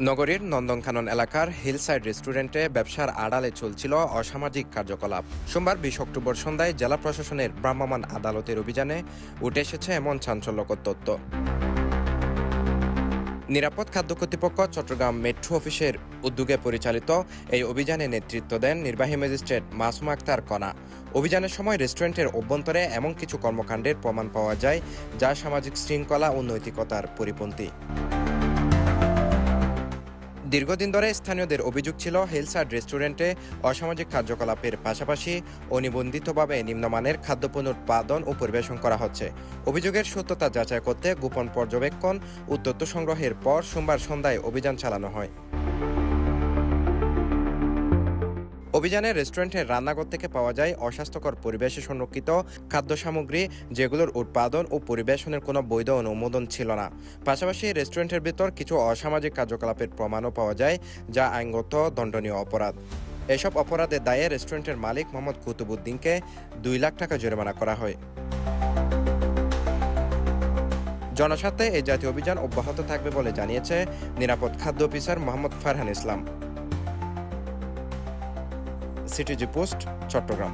নগরীর নন্দনকানন এলাকার হিলসাইড রেস্টুরেন্টে ব্যবসার আড়ালে চলছিল অসামাজিক কার্যকলাপ। সোমবার বিশ অক্টোবর সন্ধ্যায় জেলা প্রশাসনের ভ্রাম্যমাণ আদালতের অভিযানে উঠে এসেছে এমন চাঞ্চল্যকর তথ্য। নিরাপদ খাদ্য কর্তৃপক্ষ চট্টগ্রাম মেট্রো অফিসের উদ্যোগে পরিচালিত এই অভিযানে নেতৃত্ব দেন নির্বাহী ম্যাজিস্ট্রেট মাসুম আক্তার কণা। অভিযানের সময় রেস্টুরেন্টের অভ্যন্তরে এমন কিছু কর্মকাণ্ডের প্রমাণ পাওয়া যায় যা সামাজিক শৃঙ্খলা ও নৈতিকতার পরিপন্থী। দীর্ঘদিন ধরে স্থানীয়দের অভিযোগ ছিল হেলসার রেস্টুরেন্টে অসামাজিক কার্যকলাপের পাশাপাশি অনিবন্ধিতভাবে নিম্নমানের খাদ্যপণ্য উৎপাদন ও পরিবেশন করা হচ্ছে। অভিযোগের সত্যতা যাচাই করতে গোপন পর্যবেক্ষণ ও তথ্য সংগ্রহের পর সোমবার সন্ধ্যায় অভিযান চালানো হয়। অভিযানে রেস্টুরেন্টের রান্নাঘর থেকে পাওয়া যায় অস্বাস্থ্যকর পরিবেশে সংরক্ষিত খাদ্য সামগ্রী যেগুলোর উৎপাদন ও পরিবেশনের কোনো বৈধ অনুমোদন ছিল না। পাশাপাশি রেস্টুরেন্টের ভেতর কিছু অসামাজিক কার্যকলাপের প্রমাণও পাওয়া যায়, যা আইনগত দণ্ডনীয় অপরাধ। এসব অপরাধের দায়ে রেস্টুরেন্টের মালিক মোহাম্মদ কুতুবুদ্দিনকে দুই লাখ টাকা জরিমানা করা হয়। জনস্বার্থে এই জাতীয় অভিযান অব্যাহত থাকবে বলে জানিয়েছে নিরাপদ খাদ্য officer Mohammad Farhan Islam. CTG post Chattogram.